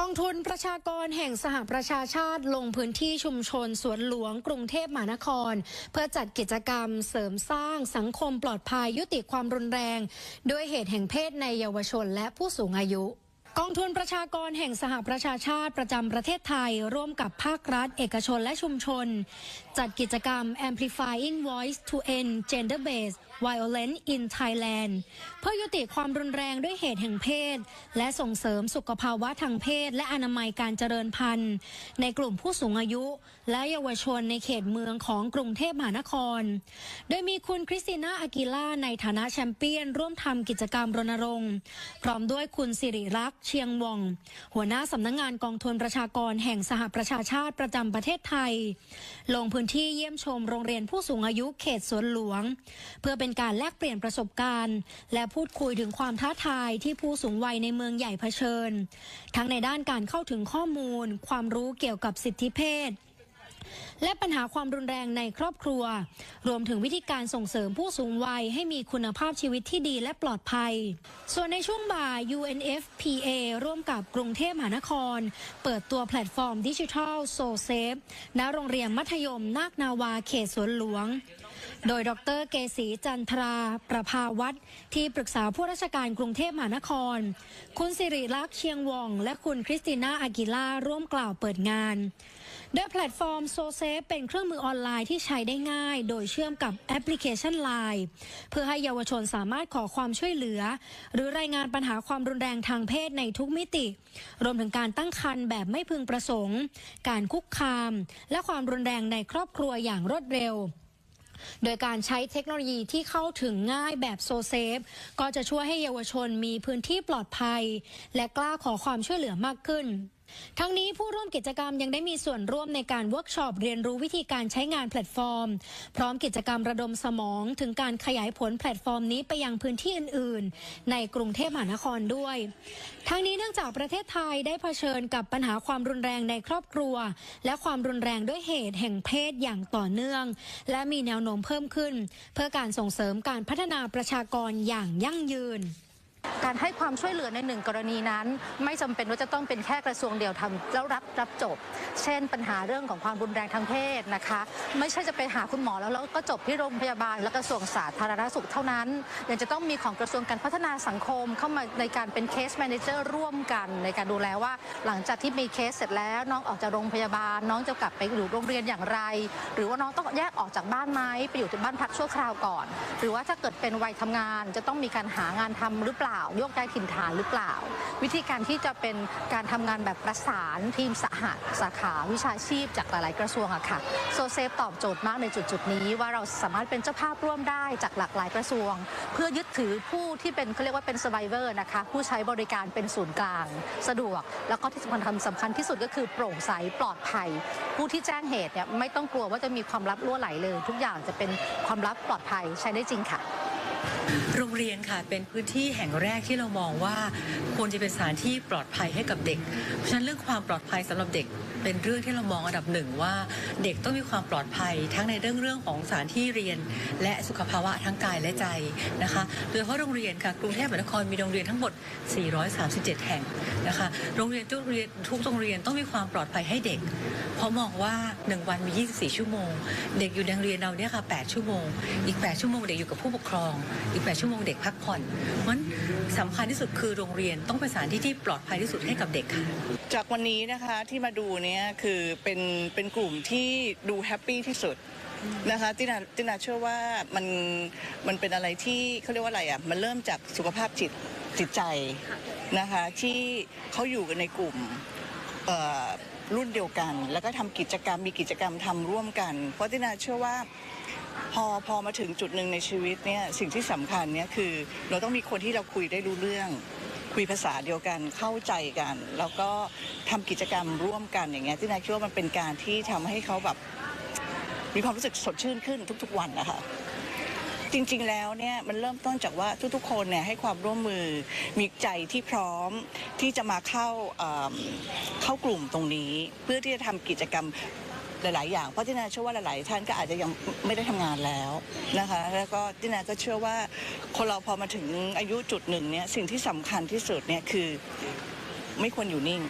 กองทุนประชากรแห่งสหประชาชาติลงพื้นที่ชุมชนสวนหลวงกรุงเทพมหานคร เพื่อจัดกิจกรรมเสริมสร้างสังคมปลอดภัยยุติความรุนแรง ด้วยเหตุแห่งเพศในเยาวชนและผู้สูงอายุ กองทุนประชากรแห่งสหประชาชาติประจำประเทศไทย ร่วมกับภาครัฐ เอกชนและชุมชน จัดกิจกรรม Amplifying Voice to End Gender-Based Violence in Thailand เพื่อยุติความรุนแรงด้วยเหตุแห่งเพศ และส่งเสริมสุขภาวะทางเพศ และอนามัยการเจริญพันธุ์ ในกลุ่มผู้สูงอายุ และเยาวชนในเขตเมืองของกรุงเทพมหานคร โดยมีคุณคริสติน่าอากิล่าในฐานะแชมเปี้ยน ร่วมทำกิจกรรมรณรงค์ พร้อมด้วยคุณสิริรักษ์เชียงวอง หัวหน้าสำนักงงานกองทุนประชากรแห่งสหประชาชาติประจำประเทศไทย ลงพื้นที่เยี่ยมชมโรงเรียนผู้สูงอายุเขตสวนหลวง เพื่อเป็นการแลกเปลี่ยนประสบการณ์ และพูดคุยถึงความท้าทายที่ผู้สูงวัยในเมืองใหญ่เผชิญ ทั้งในด้านการเข้าถึงข้อมูล ความรู้เกี่ยวกับสิทธิเพศ และปัญหาความรุนแรงในครอบครัว รวมถึงวิธีการส่งเสริมผู้สูงวัยให้มีคุณภาพชีวิตที่ดีและปลอดภัย ส่วนในช่วงบ่าย UNFPA ร่วมกับกรุงเทพมหานคร เปิดตัวแพลตฟอร์มดิจิทัลโซเซฟณโรงเรียนมัธยมนาคนาวาเขตสวนหลวง โดยดรเกษีจันทรา ประภาวัฒน์ที่ปรึกษาผู้ราชการกรุงเทพมหานคร คุณสิริลักษ์เชียงวอง และคุณคริสติน่าอากิล่าร่วมกล่าวเปิดงาน โดยแพลตฟอร์มโซเซฟเป็นเครื่องมือออนไลน์ที่ใช้ได้ง่าย โดยเชื่อมกับแอปพลิเคชัน Line เพื่อให้เยาวชนสามารถขอความช่วยเหลือ หรือรายงานปัญหาความรุนแรงทางเพศในทุกมิติ รวมถึงการตั้งครรภ์แบบไม่พึงประสงค์ การคุกคาม และความรุนแรงในครอบครัวอย่างรวดเร็ว โดยการใช้เทคโนโลยีที่เข้าถึงง่ายแบบโซเซฟก็จะช่วยให้เยาวชนมีพื้นที่ปลอดภัย และกล้าขอความช่วยเหลือมากขึ้น ทั้งนี้ผู้ร่วมกิจกรรมยังได้มีส่วนร่วมในการเวิร์กช็อปเรียนรู้วิธีการใช้งานแพลตฟอร์ม พร้อมกิจกรรมระดมสมอง ถึงการขยายผลแพลตฟอร์มนี้ไปยังพื้นที่อื่น ๆ ในกรุงเทพมหานครด้วย ทั้งนี้เนื่องจากประเทศไทยได้เผชิญกับปัญหาความรุนแรงในครอบครัว และความรุนแรงด้วยเหตุแห่งเพศอย่างต่อเนื่อง และมีแนวโน้มเพิ่มขึ้น เพื่อการส่งเสริมการพัฒนาประชากรอย่างยั่งยืน การให้ความช่วยเหลือในหนึ่งกรณีนั้น ไม่จำเป็นว่าจะต้องเป็นแค่กระทรวงเดียวทำแล้วรับรับจบ เช่น ปัญหาเรื่องของความรุนแรงทางเพศนะคะ ไม่ใช่จะไปหาคุณหมอแล้วแล้วก็จบที่โรงพยาบาล และกระทรวงสาธารณสุขเท่านั้นยังจะต้องมีของกระทรวงการพัฒนาสังคม เข้ามาในการเป็นเคสแมเนเจอร์ร่วมกัน ในการดูแลว่า หลังจากที่มีเคสเสร็จแล้วน้องออกจากโรงพยาบาล น้องจะกลับไปอยู่โรงเรียนอย่างไร หรือว่าน้องต้องแยกออกจากบ้านไหมไปอยู่ที่บ้านพักชั่วคราวก่อน หรือว่าถ้าเกิดเป็นวัยทำงาน จะต้องมีการหางานทำหรือเปล่าโยกย้ายถิ่นฐานหรือเปล่า วิธีการที่จะเป็นการทำงานแบบประสานทีมสหสาขาวิชาชีพจากหลาย ๆ กระทรวงอะค่ะโซเซฟตอบโจทย์มากในจุด ๆ นี้ว่าเราสามารถเป็นเจ้าภาพร่วมได้จากหลากหลายกระทรวง เพื่อยึดถือผู้ที่เป็นเขาเรียกว่าเป็น survivor นะคะผู้ใช้บริการเป็นศูนย์กลาง สะดวก แล้วก็ที่สำคัญทำสำคัญที่สุดก็คือโปร่งใสปลอดภัย ผู้ที่แจ้งเหตุเนี่ยไม่ต้องกลัวว่าจะมีความลับรั่วไหลเลย ทุกอย่างจะเป็นความลับปลอดภัยใช้ได้จริงค่ะ โรงเรียนค่ะเป็นพื้นที่แห่งแรกที่เรามองว่าควรจะเป็นสถานที่ปลอดภัยให้กับเด็ก เพราะฉะนั้นเรื่องความปลอดภัยสำหรับเด็กเป็นเรื่องที่เรามองอันดับหนึ่งว่าเด็กต้องมีความปลอดภัยทั้งในเรื่องเรื่องของสถานที่เรียน และสุขภาวะทั้งกายและใจนะคะโดยเฉพาะโรงเรียนค่ะกรุงเทพมหานครมีโรงเรียนทั้งหมด 437 แห่งนะคะโรงเรียนทุกโรงเรียนทุกโรงเรียนต้องมีความปลอดภัยให้เด็ก เพราะมองว่า 1 วันมี 24 ชั่วโมง เด็กอยู่ในโรงเรียนเราเนี่ยค่ะ 8 ชั่วโมง อีก 8 ชั่วโมงเด็กอยู่กับผู้ปกครองอีก 8 ชั่วโมงเด็กพักผ่อนเพราะฉะนั้นสำคัญที่สุดคือโรงเรียนต้องเป็นสถานที่ที่ปลอดภัยที่สุดให้กับเด็กค่ะ จากวันนี้นะคะที่มาดูเนี่ยคือเป็นเป็นกลุ่มที่ดูแฮปปี้ที่สุดนะคะตินาตินาเชื่อว่ามันมันเป็นอะไรที่เขาเรียกว่าอะไรอะมันเริ่มจากสุขภาพจิตจิตใจนะคะที่เขาอยู่กันในกลุ่มรุ่นเดียวกัน แล้วก็ทำกิจกรรมมีกิจกรรมทำร่วมกัน เพราะตินาเชื่อว่า พอพอมาถึงจุดหนึ่งในชีวิตเนี่ยสิ่งที่สำคัญเนี่ยคือ เราต้องมีคนที่เราคุยได้รู้เรื่อง คุยภาษาเดียวกันเข้าใจกัน แล้วก็ทำกิจกรรมร่วมกันอย่างเงี้ยที่นายคิดว่ามันเป็นการที่ทำให้เขาแบบมีความรู้สึกสดชื่นขึ้นทุก ๆ วันนะคะจริงๆ แล้วเนี่ยมันเริ่มต้นจากว่าทุกๆ คนเนี่ยให้ความร่วมมือมีใจที่พร้อมที่จะมาเข้าเอิ่มเข้ากลุ่มตรงนี้ เพื่อที่จะทำกิจกรรม หลาย ๆ อย่าง เพราะที่นาเชื่อว่าหลาย ๆ ท่านก็อาจจะยังไม่ได้ทำงานแล้วนะคะ แล้วก็ที่นาก็เชื่อว่าคนเราพอมาถึงอายุจุดหนึ่งเนี่ยสิ่งที่สำคัญที่สุดเนี่ยคือไม่ควรอยู่นิ่ง